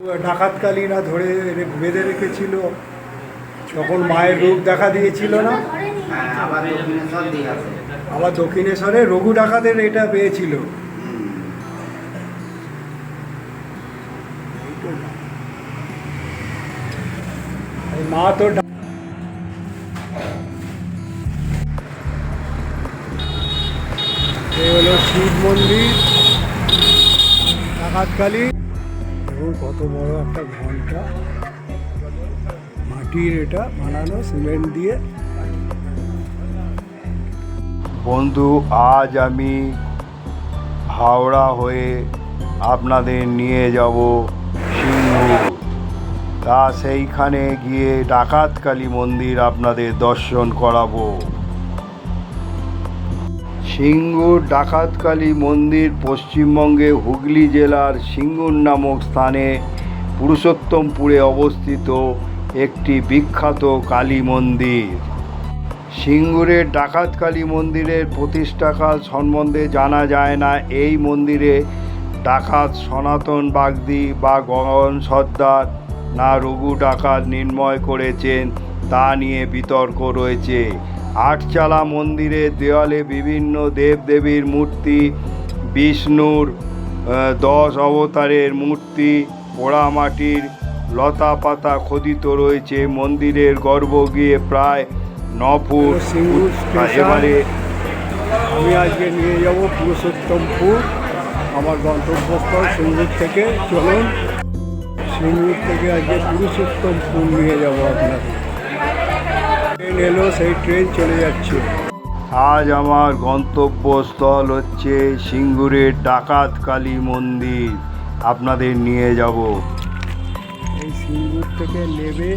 ডাকাতকালীরা ধরে বেঁধে রেখেছিল। যখন মায়ের রূপ দেখা দিয়েছিল না, আবার দক্ষিণেশ্বর রঘু ডাকাতের এটা পেয়েছিল। মা তো হলো শিব মন্দির ডাকাতকালী দেখুন কত বড় একটা ঘণ্টা। মাটির এটা বানানো, সিমেন্ট দিয়ে। বন্ধু, আজ আমি হাওড়া হয়ে আপনাদের নিয়ে যাব সিংহ। তা সেইখানে গিয়ে ডাকাতকালী মন্দির আপনাদের দর্শন করাবো। সিঙ্গুর ডাকাতকালী মন্দির পশ্চিমবঙ্গে হুগলি জেলার সিঙ্গুর নামক স্থানে পুরুষোত্তমপুরে অবস্থিত একটি বিখ্যাত কালী মন্দির। সিঙ্গুরের ডাকাতকালী মন্দিরের প্রতিষ্ঠাকাল সম্বন্ধে জানা যায় না। এই মন্দিরে ডাকাত সনাতন বাগদি বা গগন সর্দার না রঘু ডাকাত নির্ময় করেছেন, তা নিয়ে বিতর্ক রয়েছে। আটচালা মন্দিরের দেওয়ালে বিভিন্ন দেবদেবীর মূর্তি বিষ্ণুর দশ অবতারের মূর্তি পোড়ামাটির লতা পাতা খোদিত রয়েছে। মন্দিরের গর্ভ গিয়ে প্রায় ন ফুট সিঙ্গুর এবারে আমি আজকে নিয়ে যাব পুরুষোত্তমপুর আমার গন্তব্যস্থল সিঙ্গুর থেকে। চলুন সিঙ্গুর থেকে আজকে পুরুষোত্তমপুর নিয়ে যাব আপনাকে ট্রেন এলো সেই ট্রেন চলে যাচ্ছে। আজ আমার গন্তব্যস্থল হচ্ছে সিঙ্গুরের ডাকাত কালী মন্দির। আপনাদের নিয়ে যাব। এই সিঙ্গুর থেকে নেবে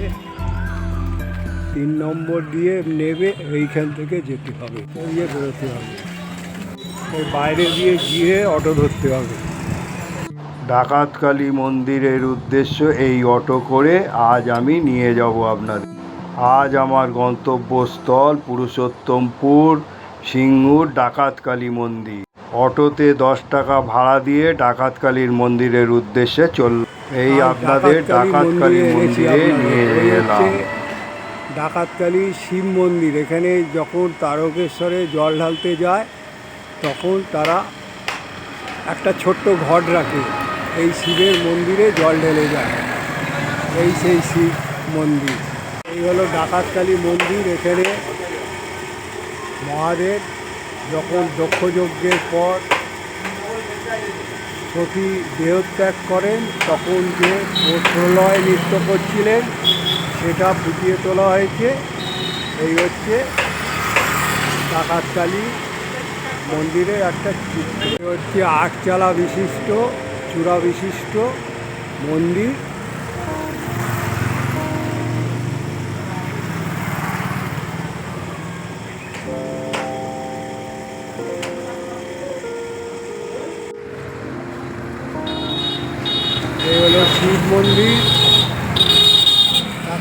তিন নম্বর দিয়ে নেবে এইখান থেকে যেতে হবে। ওইয়ে বেরোতে হবে। ওই বাইরে দিয়ে গিয়ে অটো ধরতে হবে। ডাকাতকালী মন্দিরের উদ্দেশ্য এই অটো করে আজ আমি নিয়ে যাব আপনাদের। আজ আমার গন্তব্যস্থল পুরুষোত্তমপুর সিঙ্গুর ডাকাতকালী মন্দির। অটোতে দশ টাকা ভাড়া দিয়ে ডাকাতকালীর মন্দিরের উদ্দেশ্যে চল এই আপনাদের ডাকাতকালী মন্দিরে নিয়ে এলাম। ডাকাতকালী শিব মন্দির। এখানে যখন তারকেশ্বরে জল ঢালতে যায় তখন তারা একটা ছোট্ট ঘট রাখে। এই শিবের মন্দিরে জল ঢেলে যায়। এই সেই শিব মন্দির। হলো ডাকাতকালী মন্দির এখানে। মহাদেব যখন দক্ষযজ্ঞের পর সতী দেহত্যাগ করেন, তখন যে প্রলয় নৃত্য করছিলেন, সেটা ফুটিয়ে তোলা হয়েছে। এই হচ্ছে ডাকাতকালী মন্দিরের একটা চিত্র। হচ্ছে আটচালা বিশিষ্ট, চূড়া বিশিষ্ট মন্দির।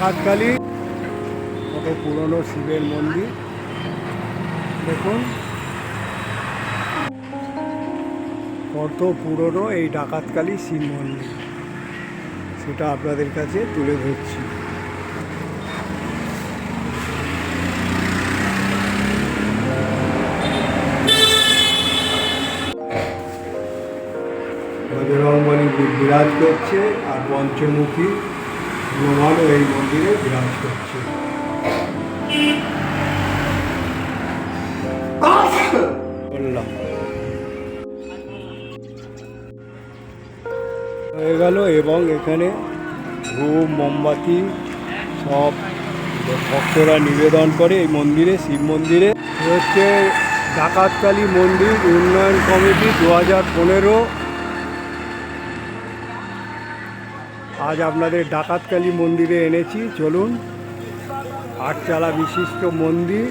ডাকাতকালী কত পুরনো শিবের মন্দির। দেখুন। কত পুরনো এই ডাকাতকালী শিব মন্দির। সেটা আপনাদের কাছে তুলে ধরছি। বজরংবলী বিরাজ করছে আর পঞ্চমুখী হনুমানও এই মন্দিরে বিরাজ করছে। হয়ে গেল এবং এখানে ধূপ, মোমবাতি সব ভক্তরা নিবেদন করে এই মন্দিরে, শিব মন্দিরে। হচ্ছে ডাকাতকালী মন্দির উন্নয়ন কমিটি দু হাজার পনেরো আজ আপনাদের ডাকাতকালী মন্দিরে এনেছি, চলুন। আটচালা বিশিষ্ট মন্দির।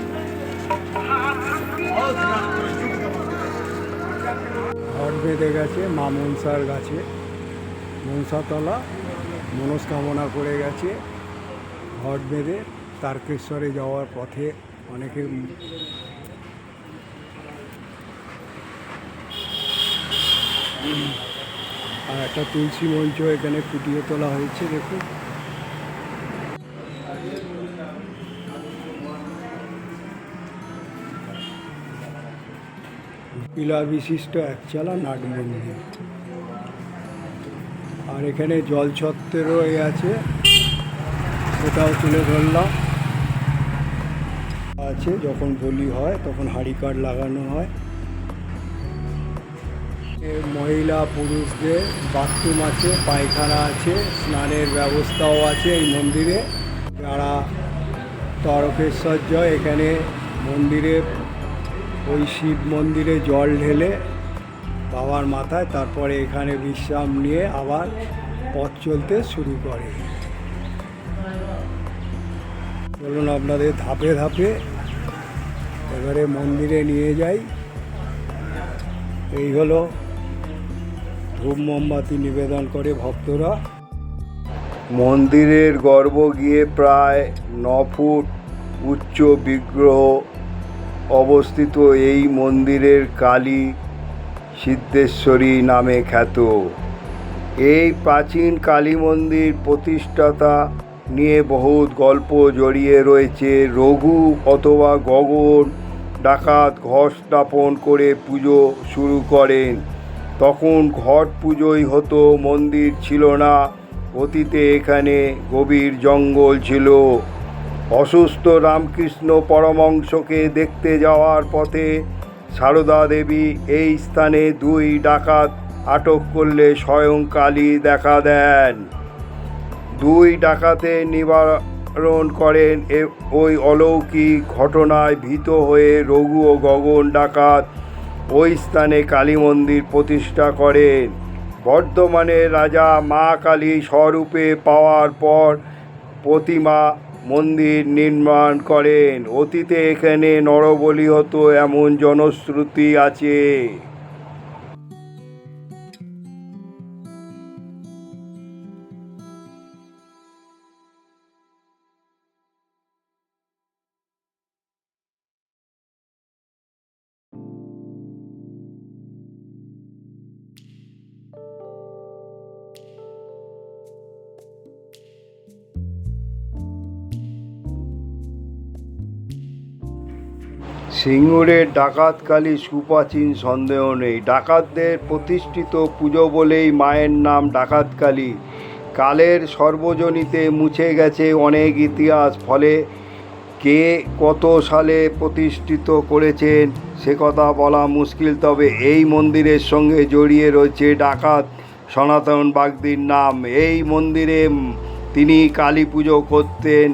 ঘট বেঁধে গেছে মা মনসার গাছে। মনসাতলা মনস্কামনা করে গেছে। ঘট বেঁধে তারকেশ্বরে যাওয়ার পথে অনেকের আর একটা তুলসী মঞ্চ এখানে ফুটিয়ে তোলা হয়েছে, দেখুন। পিলা বিশিষ্ট একচালা নাট মন্দির। আর এখানে জল ছত্রেরও এ আছে সেটাও তুলে ধরলাম। আছে, যখন বলি হয়, তখন হাড়ি কাঠ লাগানো হয়। মহিলা পুরুষদের বাথরুম আছে, পায়খানা আছে, স্নানের ব্যবস্থাও আছে এই মন্দিরে। যারা তরকেশ্বর্য এখানে মন্দিরে ওই শিব মন্দিরে জল ঢেলে বাবার মাথায়, তারপরে এখানে বিশ্রাম নিয়ে আবার পথ চলতে শুরু করে। চলুন আপনাদের ধাপে ধাপে এবারে মন্দিরে নিয়ে যাই। এই হলো ধূপ মোমবাতি নিবেদন করে ভক্তরা। মন্দিরের গর্ভ গিয়ে প্রায় ন ফুট উচ্চ বিগ্রহ অবস্থিত এই মন্দিরের কালী সিদ্ধেশ্বরী নামে খ্যাত। এই প্রাচীন কালী মন্দির প্রতিষ্ঠাতা নিয়ে বহুত গল্প জড়িয়ে রয়েছে। রঘু অথবা গগন ডাকাত ঘট স্থাপন করে পুজো শুরু করেন। তখন ঘট পুজোই হতো, মন্দির ছিল না। অতীতে এখানে গভীর জঙ্গল ছিল। অসুস্থ রামকৃষ্ণ পরমংশকে দেখতে যাওয়ার পথে সারদা দেবী এই স্থানে দুই ডাকাত আটক করলে স্বয়ং কালী দেখা দেন। দুই ডাকাতে নিবারণ করেন ওই অলৌকিক ঘটনায় ভীত হয়ে রঘু ও গগন ডাকাত ওই স্থানে কালী মন্দির প্রতিষ্ঠা করেন। বর্ধমানে রাজা মা কালী স্বরূপে পাওয়ার পর প্রতিমা মন্দির নির্মাণ করেন। অতীতে এখানে নরবলি হতো এমন জনশ্রুতি আছে। সিঙ্গুরের ডাকাতকালী সুপ্রাচীন সন্দেহ নেই। ডাকাতদের প্রতিষ্ঠিত পুজো বলেই মায়ের নাম ডাকাতকালী কালের সর্বজনীতে মুছে গেছে অনেক ইতিহাস, ফলে কে কত সালে প্রতিষ্ঠিত করেছেন সে কথা বলা মুশকিল। তবে এই মন্দিরের সঙ্গে জড়িয়ে রয়েছে ডাকাত সনাতন বাগদির নাম। এই মন্দিরে তিনি কালী পুজো করতেন,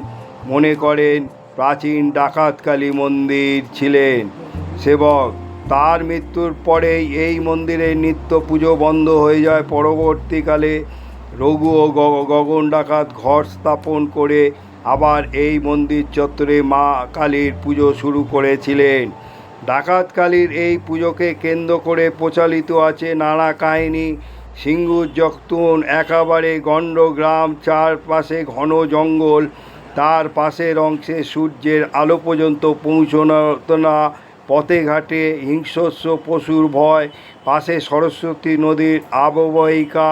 মনে করেন প্রাচীন ডাকাত কালী মন্দির ছিলেন। সেবক, তার মৃত্যুর পরেই এই মন্দিরে নিত্য পুজো বন্ধ হয়ে যায়। পরবর্তীকালে রঘু ও গগন ডাকাত ঘর স্থাপন করে আবার এই মন্দির চত্বরে মা কালীর পুজো শুরু করেছিলেন। ডাকাত কালীর এই পুজোকে কেন্দ্র করে প্রচালিত আছে নানা কাহিনী। সিঙ্গুর যখন একেবারে গণ্ডগ্রাম চারপাশে ঘন জঙ্গল তার পাশের অংশে সূর্যের আলো পর্যন্ত পৌঁছাতো না, পথে ঘাটে হিংস্র পশুর ভয়, পাশে সরস্বতী নদীর আববাহিকা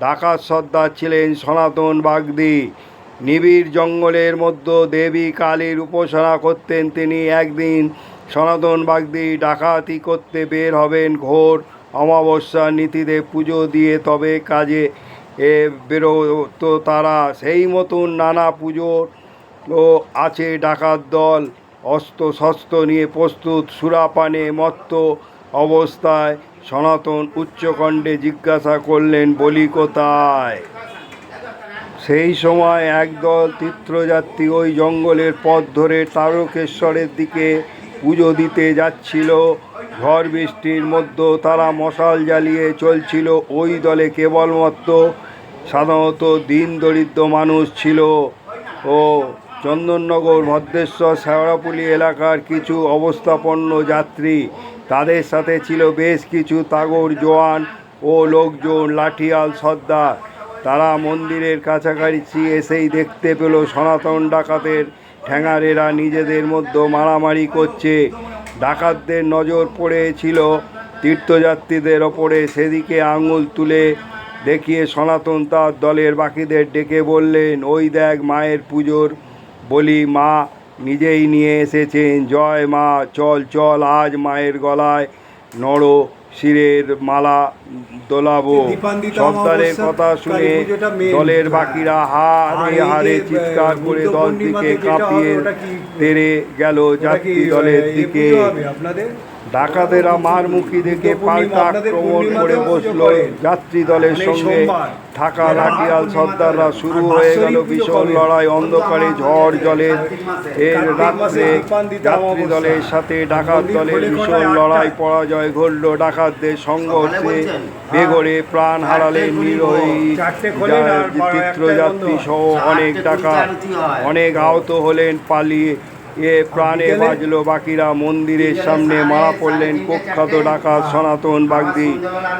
ডাকাত সর্দার ছিলেন সনাতন বাগদি। নিবিড় জঙ্গলের মধ্যে দেবী কালীর উপাসনা করতেন তিনি। একদিন সনাতন বাগদি ডাকাতি করতে বের হবেন ঘোর অমাবস্যা নীতিতে পুজো দিয়ে তবে কাজে এ বেরোতো তারা সেই মতন নানা পুজোর আছে ডাকাত দল, অস্ত্র শস্ত্র নিয়ে প্রস্তুত, সুরাপানে মত্ত অবস্থায় সনাতন উচ্চকণ্ঠে জিজ্ঞাসা করলেন, বলি কোথায়? সেই সময় একদল তীর্থযাত্রী ওই জঙ্গলের পথ ধরে তারকেশ্বরের দিকে পুজো দিতে যাচ্ছিল। ঝড় বৃষ্টির মধ্যে তারা মশাল জ্বালিয়ে চলছিল। ওই দলে কেবলমাত্র সাধারণত দিন দরিদ্র মানুষ ছিল। ও চন্দননগর, ভদ্রেশ্বর শেওড়াপুলি এলাকার কিছু অবস্থাপন্ন যাত্রী। তাদের সাথে ছিল বেশ কিছু তাগর জোয়ান ও লোকজন, লাঠিয়াল সর্দার। তারা মন্দিরের কাছাকাছি এসেই দেখতে পেল সনাতন ডাকাতের ঠ্যাঙারেরা নিজেদের মধ্যে মারামারি করছে। ডাকাতদের নজর পড়েছিল। তীর্থযাত্রীদের ওপরে সেদিকে আঙুল তুলে দেখিয়ে সনাতন তার দলের বাকিদের ডেকে বললেন, ওই দেখ মায়ের পুজোর বলি, মা নিজেই নিয়ে এসেছেন। জয় মা, চল চল, আজ মায়ের গলায় নড়। শিরের মালা দোলাবো সন্তানের সর্দারের কথা শুনে। দলের হ্যাঁ। বাকিরা আর হারে হারে চিৎকার করে দলটিকে কাঁপিয়ে তেরে গেল জাতি যাত্রী দলের দিকে আপনাদের ডাকাতেরা মার মুখী দেখে পাল্টা আক্রমণ করে বসল? যাত্রী দলের সঙ্গে। আর লাঠিয়াল সর্দাররা শুরু হয়ে গেল ভীষণ লড়াই অন্ধকারে ঝড় জলের এর রাত্রে যাত্রী দলের সাথে ডাকাত দলের ভীষণ লড়াই পরাজয় ঘটল। ডাকাতদের সংঘর্ষে বলছেন? বেগরে প্রাণ হারালেন নিরোহী একটায় সহ অনেক ডাকাত হয়। অনেক আহত হলেন পালিয়ে এ প্রাণে? বাজলো বাকিরা মন্দিরের সামনে মারা পড়লেন কুখ্যাত ডাকাত সনাতন বাগদি।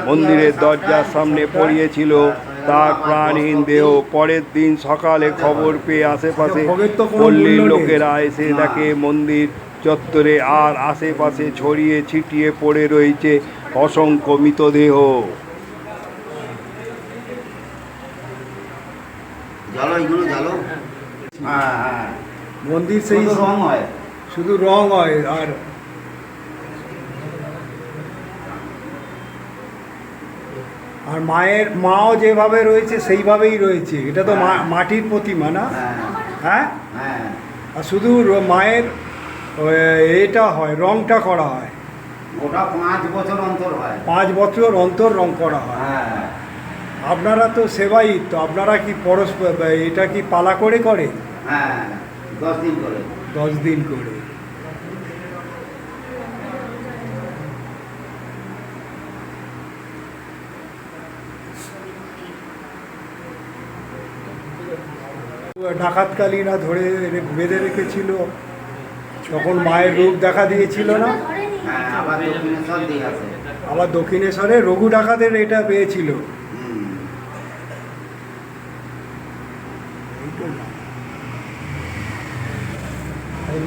মন্দিরের দরজার সামনে পড়িয়েছিল তার প্রাণহীন দেহ। পরের দিন সকালে খবর পেয়ে আশেপাশে পল্লীর লোকেরা এসে দেখে মন্দির চত্বরে আর আশেপাশে ছড়িয়ে ছিটিয়ে পড়ে রয়েছে অসংখ্য মৃতদেহ। এগুলো হ্যাঁ হ্যাঁ। মন্দির সেই রং হয়। শুধু রং হয় আর আর মায়ের মাও যেভাবে রয়েছে সেইভাবেই রয়েছে। এটা তো মা- মাটির প্রতিমা না? হ্যাঁ। হ্যাঁ? হ্যাঁ। আর শুধু মায়ের এটা হয় রংটা করা হয়। ওটা পাঁচ বছর অন্তর হয়। পাঁচ বছর অন্তর রং করা হয়। হ্যাঁ। আপনারা তো সেবাই তো আপনারা কি পরস্পর এটা কি পালা করে করে? হ্যাঁ। দশ দিন করে। দশ দিন করে। ডাকাতকালীরা ধরে বেঁধে রেখেছিল। তখন মায়ের রূপ দেখা দিয়েছিল না? হ্যাঁ আবার দক্ষিণেশ্বরে রঘু ডাকাতের এটা পেয়েছিল।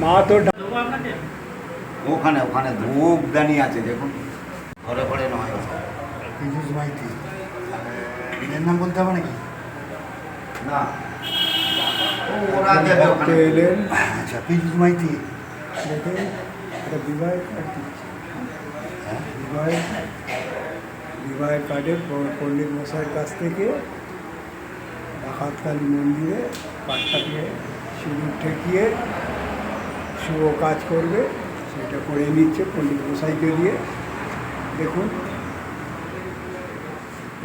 মা তো ওখানে ওখানে ধূপ দানি আছে দেখুন। ঘরে ঘরে নয়। পীযুষ মাইতি। এর নাম বলতে হবে নাকি? না। ওরা দেবে ওখানে। এলেন আচ্ছা পীযুষ মাইতি। দেখে একটা বিবাহের কার্ড দিচ্ছে বিবাহের বিবাহের কার্ডে পণ্ডিত মশাইয়ের কাছ থেকে ডাকাতকালী মন্দিরে কার্ডটাকে সিঁদুর ঠেকিয়ে শুভ কাজ করবে, সেটা করে নিচ্ছে পণ্ডিত মশাইকে দিয়ে। দেখুন,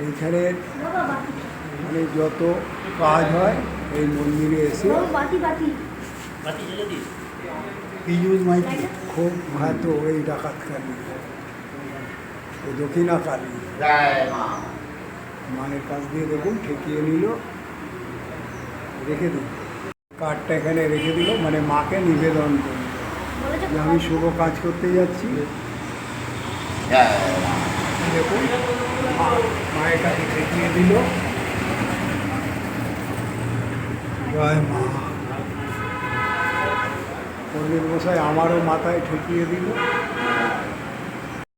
এইখানে মানে যত কাজ হয়, এই মন্দিরে এসে পীযুষ মাইতি খুব খ্যাত এই ডাকাতকালী এই দক্ষিণা কালী। মায়ের কাছ দিয়ে দেখুন, ঠেকিয়ে নিল। রেখে দিল কার্ডটা এখানে রেখে দিল মানে মাকে নিবেদন করল যে আমি শুভ কাজ করতে যাচ্ছি। দেখুন মায়ের কাছে ঠেকিয়ে দিল। জয় মা। পণ্ডিত মশাই আমারও মাথায় ঠেকিয়ে দিল।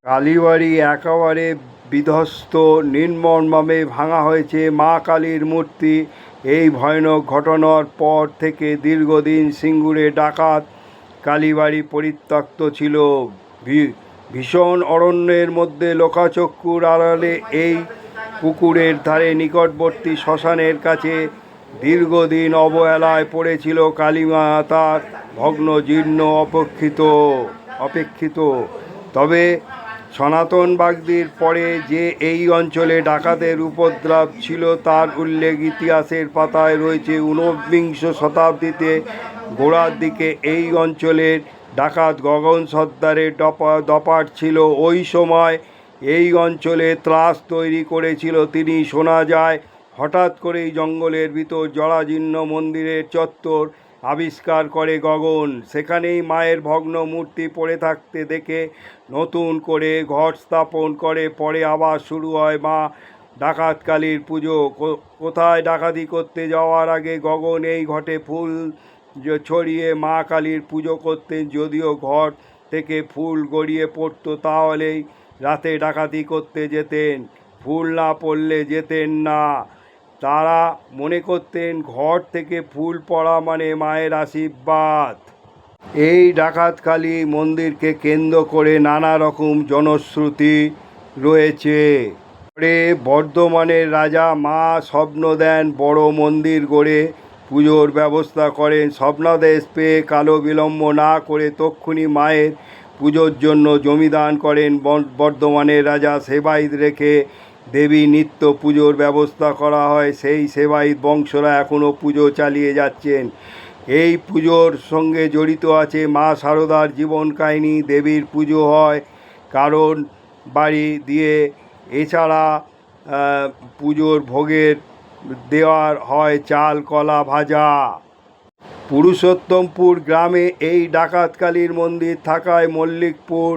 কালীবাড়ি একেবারে বিধ্বস্ত নির্মমভাবে ভাঙা হয়েছে মা কালীর মূর্তি। এই ভয়ানক ঘটনার পর থেকে দীর্ঘদিন সিঙ্গুরে ডাকাত কালীবাড়ি পরিত্যক্ত ছিল। ভীষণ অরণ্যের মধ্যে লোকাচক্ষুর আড়ালে এই পুকুরের ধারে নিকটবর্তী শ্মশানের কাছে দীর্ঘদিন অবহেলায় পড়েছিল কালীমাতার ভগ্ন জীর্ণ অপেক্ষিত অপেক্ষিত। তবে সনাতন বাগদির পরে যে এই অঞ্চলে ডাকাতের উপদ্রব ছিল, তার উল্লেখ ইতিহাসের পাতায় রয়েছে ঊনবিংশ শতাব্দীতে গোড়ার দিকে এই অঞ্চলের ডাকাত গগন সর্দারের দপা দপাট ছিল। ওই সময় এই অঞ্চলে ত্রাস তৈরি করেছিল তিনি। শোনা যায়, হঠাৎ করেই জঙ্গলের ভিতর জরাজীর্ণ মন্দিরের চত্বর আবিষ্কার করে গগন। সেখানেই মায়ের ভগ্ন মূর্তি পড়ে থাকতে দেখে নতুন করে ঘট স্থাপন করে, পরে আবার শুরু হয় মা ডাকাতকালীর পুজো। কোথায় ডাকাতি করতে যাওয়ার আগে গগন এই ঘটে ফুল ছড়িয়ে মা কালীর পুজো করতেন, যদিও ঘট থেকে ফুল গড়িয়ে পড়তো, তাহলেই রাতে ডাকাতি করতে যেতেন। ফুল না পড়লে যেতেন না। তারা মনে করতেন ঘর থেকে ফুল পড়া মানে মায়ের আশীর্বাদ। এই ডাকাতকালী মন্দিরকে কেন্দ্র করে নানা রকম জনশ্রুতি রয়েছে। পরে বর্ধমানের রাজা মা স্বপ্ন দেন বড় মন্দির গড়ে। পুজোর ব্যবস্থা করেন, স্বপ্নাদেশ পেয়ে কালো বিলম্ব না করে তক্ষুনি মায়ের পুজোর জন্য জমিদান করেন বর্ধমানের রাজা সেবাইত রেখে। দেবী নিত্য পুজোর ব্যবস্থা করা হয়, সেই সেবাইত বংশরা এখনও পুজো চালিয়ে যাচ্ছেন। এই পুজোর সঙ্গে জড়িত আছে মা শারদার জীবন কাহিনী, দেবীর পুজো হয় কারণ বাড়ি দিয়ে। এছাড়া পুজোর ভোগের দেওয়ার হয় চাল, কলা ভাজা। পুরুষোত্তমপুর গ্রামে এই ডাকাতকালীর মন্দির থাকায় মল্লিকপুর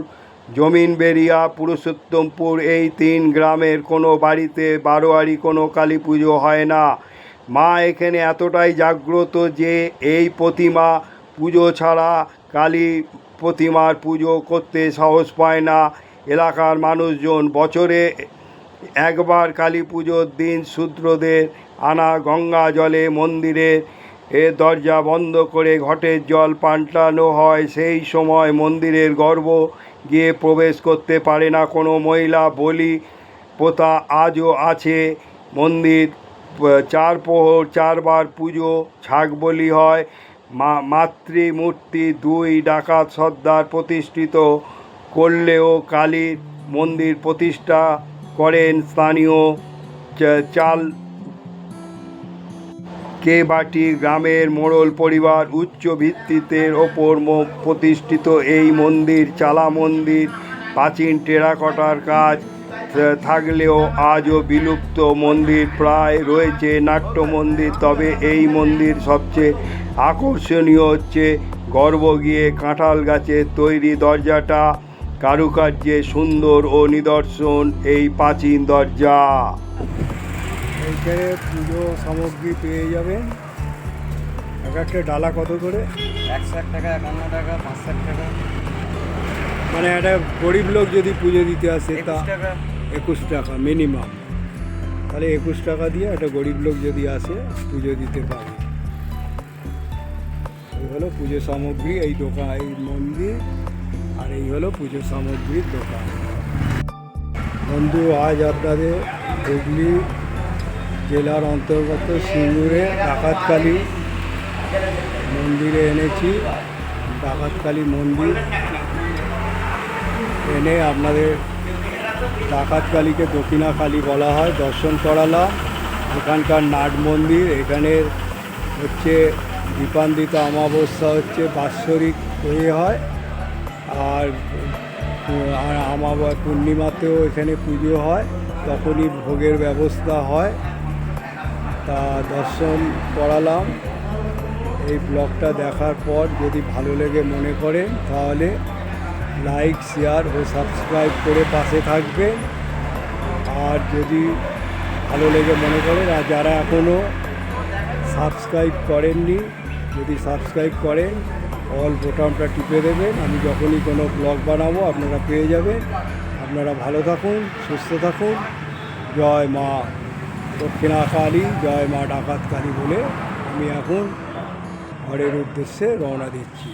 জমিনবেরিয়া পুরুষোত্তমপুর এই তিন গ্রামের কোনো বাড়িতে বারোয়ারি, কোনো কালী পুজো হয় না। মা এখানে এতটাই জাগ্রত যে এই প্রতিমা পুজো ছাড়া কালী প্রতিমার পুজো করতে সাহস পায় না। এলাকার মানুষজন বছরে একবার কালী পুজোর দিন শূদ্রদের আনা গঙ্গা জলে মন্দিরের এ দরজা বন্ধ করে ঘটের জল পাল্টানো হয়। সেই সময় মন্দিরের গর্ভ গিয়ে প্রবেশ করতে পারে না। কোনো মহিলা, বলি প্রথা আজও আছে। মন্দির চার প্রহর চারবার পুজো, ছাগ বলি হয়। মা, মাতৃমূর্তি দুই ডাকাত সর্দার প্রতিষ্ঠিত করলেও কালীর মন্দির প্রতিষ্ঠা করেন স্থানীয় চাল কেবাটি গ্রামের মোড়ল পরিবার উচ্চ ভিত্তিতে ওপর প্রতিষ্ঠিত? এই মন্দির চালা মন্দির, প্রাচীন টেরাকটার কাজ থাকলেও আজও বিলুপ্ত মন্দির প্রায় রয়েছে নাট্য মন্দির। তবে এই মন্দির সবচেয়ে আকর্ষণীয় হচ্ছে গর্ব গিয়ে কাঁঠাল গাছের তৈরি দরজাটা, কারুকার্যে সুন্দর ও নিদর্শন এই প্রাচীন দরজা। এইখানে পুজো সামগ্রী পেয়ে যাবেন। এক একটা ডালা কত করে? একশো এক টাকা একান্ন টাকা পাঁচশো এক টাকা। মানে একটা গরিব লোক যদি পুজো দিতে আসে তা একুশ টাকা। একুশ টাকা মিনিমাম তাহলে একুশ টাকা দিয়ে একটা গরিব লোক যদি আসে পুজো দিতে পারে। এই হলো পুজো সামগ্রী এই দোকান এই মন্দির আর এই হলো পুজো সামগ্রীর দোকান। বন্ধু আজ আপনাদের হুগলি জেলার অন্তর্গত সিঙ্গুরে ডাকাতকালী মন্দিরে এনেছি। ডাকাতকালী মন্দির এনে আপনাদের ডাকাতকালীকে দক্ষিণাকালী বলা হয়, দর্শন করালাম। এখানকার নাট মন্দির এখানে হচ্ছে দীপান্বিত অমাবস্যা হচ্ছে বাৎসরিক হয়ে হয়। আর আর আমাবা, পূর্ণিমাতেও এখানে পুজো হয়, তখনই ভোগের ব্যবস্থা হয়। তা দর্শন করালাম। এই ব্লগটা দেখার পর যদি ভালো লেগে মনে করেন তাহলে লাইক, শেয়ার ও সাবস্ক্রাইব করে পাশে থাকবেন আর যদি ভালো লেগে মনে করেন আর যারা এখনও সাবস্ক্রাইব করেননি, যদি সাবস্ক্রাইব করেন, অল বোতামটা টিপে দেবেন। আমি যখনই কোনো ব্লগ বানাবো, আপনারা পেয়ে যাবেন। আপনারা ভালো থাকুন, সুস্থ থাকুন। জয় মা। দক্ষিণা কালী জয় মা ডাকাত বলে আমি এখন ঘরের উদ্দেশ্যে রওনা দিচ্ছি।